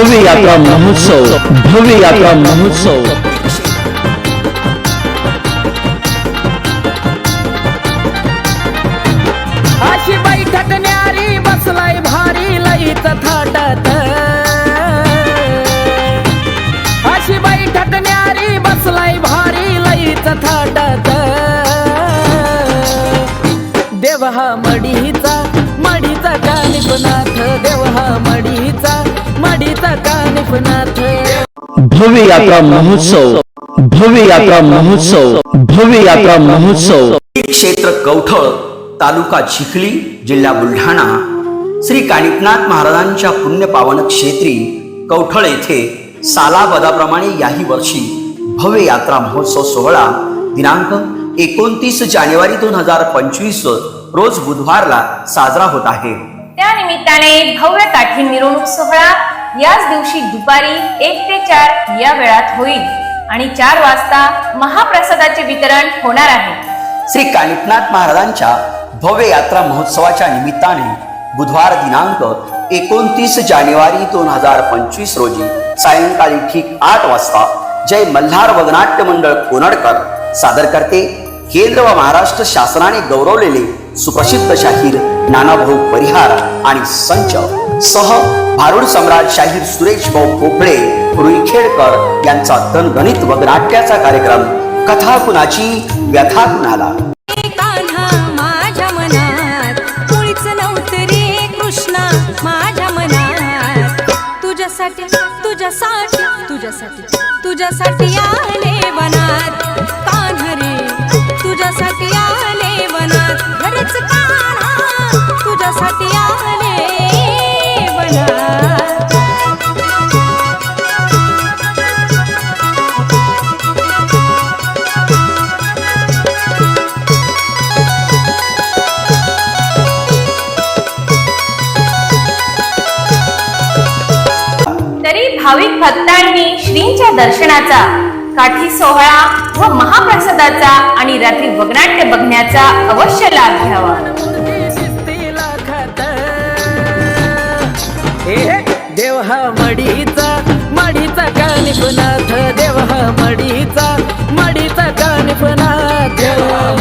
भव्य यात्रा महोत्सव भव्य यात्रा महोत्सव. अशी बैठक न्यारी बसलाय भारी लईत थाटत. अशी बैठक न्यारी बसलाय भारी लईत थाटत. देव हा मडीचा मडीचा कानिपनाथ देव हा मडीचा मडीचा भव्य यात्रा महोत्सव भव्य यात्रा महोत्सव भव्य यात्रा महोत्सव. क्षेत्र कवठळ तालुका चिखली जिल्हा बुलढाणा. श्री कानिपनाथ महाराजांच्या पुण्यपावन क्षेत्री कवठळ येथे सालाबदाप्रमाणे याही वर्षी भव्य यात्रा महोत्सव सोहळा दिनांक एकोणतीस जानेवारी दोन हजार पंचवीस रोज बुधवारला साजरा होत आहे. त्या निमित्ताने भव्य काठी मिरवणूक सोहळा याच दिवशी दुपारी एक ते चार या वेळात होईल आणि चार वाजता महाप्रसादाचे वितरण होणार आहे. श्री कानिपनाथ महाराजांच्या भव्य यात्रा महोत्सवाच्या निमित्ताने बुधवार दिनांक एकोणतीस जानेवारी दोन हजार पंचवीस रोजी सायंकाळी ठीक आठ वाजता जय मल्हार वगनाट्य मंडळ कोनडकर सादर करते केंद्र व महाराष्ट्र शासनाने गौरवलेले सुप्रसिद्ध शाहीर नानाभाऊ परिहार आणि संच सह भारुड सम्राट शाहीर सुरेश भाऊ पोपळे रुईखेडकर यांचा दणगणित वगनाट्याचा कार्यक्रम कथा कुणाची व्यथा कुणाला माझ्या कृष्णा माझ्या तुझ्यासाठी तुझ्यासाठी तुझ्यासाठी तुझ्यासाठी आले वनात भाविक भक्तांनी श्रींच्या दर्शनाचा काठी सोहळा व महाप्रसादाचा आणि रात्री वगनाट्य बघण्याचा अवश्य लाभ घ्यावा. देव हा मडीचा मडीचा कानिपनाथ देव हा मडीचा मडीचा कानिपनाथ देव